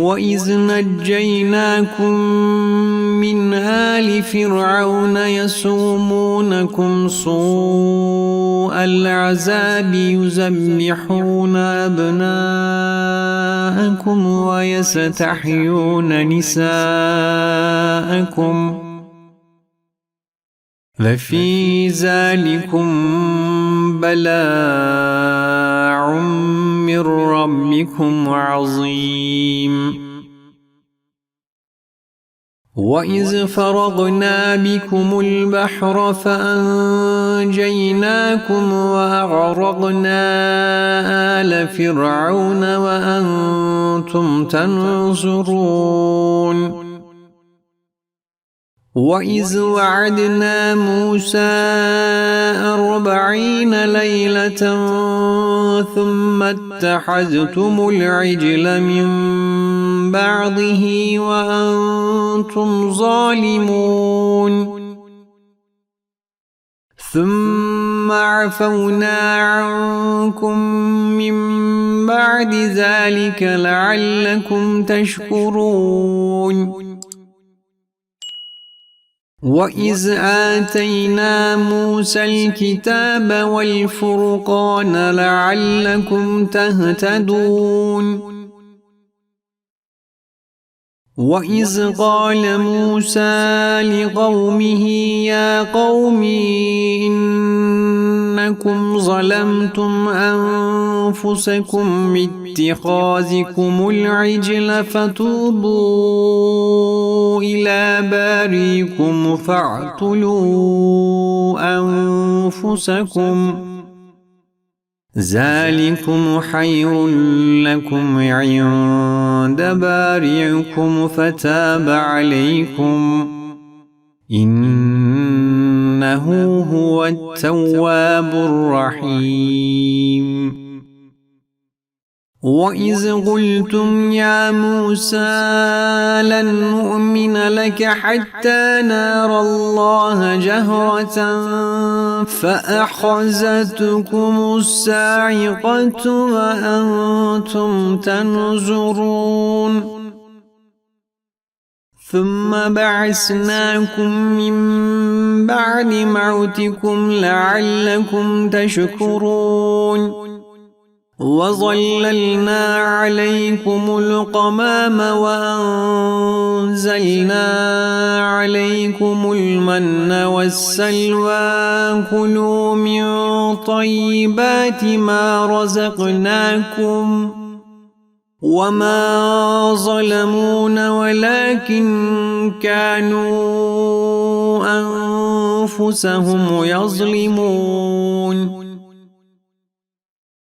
وإذ نجيناكم من آل فرعون يسومونكم سوء العذاب يذبحون أبناءكم ويستحيون نساءكم لفي ذلكم بلاء من ربكم عظيم وإذ فرضنا بكم البحر فأنجيناكم وأغرقنا آل فرعون وأنتم تنظرون وإذ وعدنا موسى أربعين ليلة ثم اتخذتم العجل من بعضه وأنتم ظالمون. ثم عفونا عنكم من بعد ذلك لعلكم تشكرون. وإذ آتينا موسى الكتاب والفرقان لعلكم تهتدون. وإذ قال موسى لقومه يا قوم إنكم ظلمتم أنفسكم باتخاذكم العجل فتوبوا إلى باريكم فاعتلوا أنفسكم ذلكم خير لكم عند بارئكم فتاب عليكم. إنه هو التواب الرحيم. وإذ قلتم يا موسى لن نؤمن لك حتى نرى الله جهرة فأخذتكم الساعقة وأنتم تنظرون ثم بعثناكم من بعد موتكم لعلكم تشكرون وظللنا عليكم القمام وأنزلنا عليكم المن والسلوى. كلوا من طيبات ما رزقناكم. وما ظلمون ولكن كانوا أنفسهم يظلمون.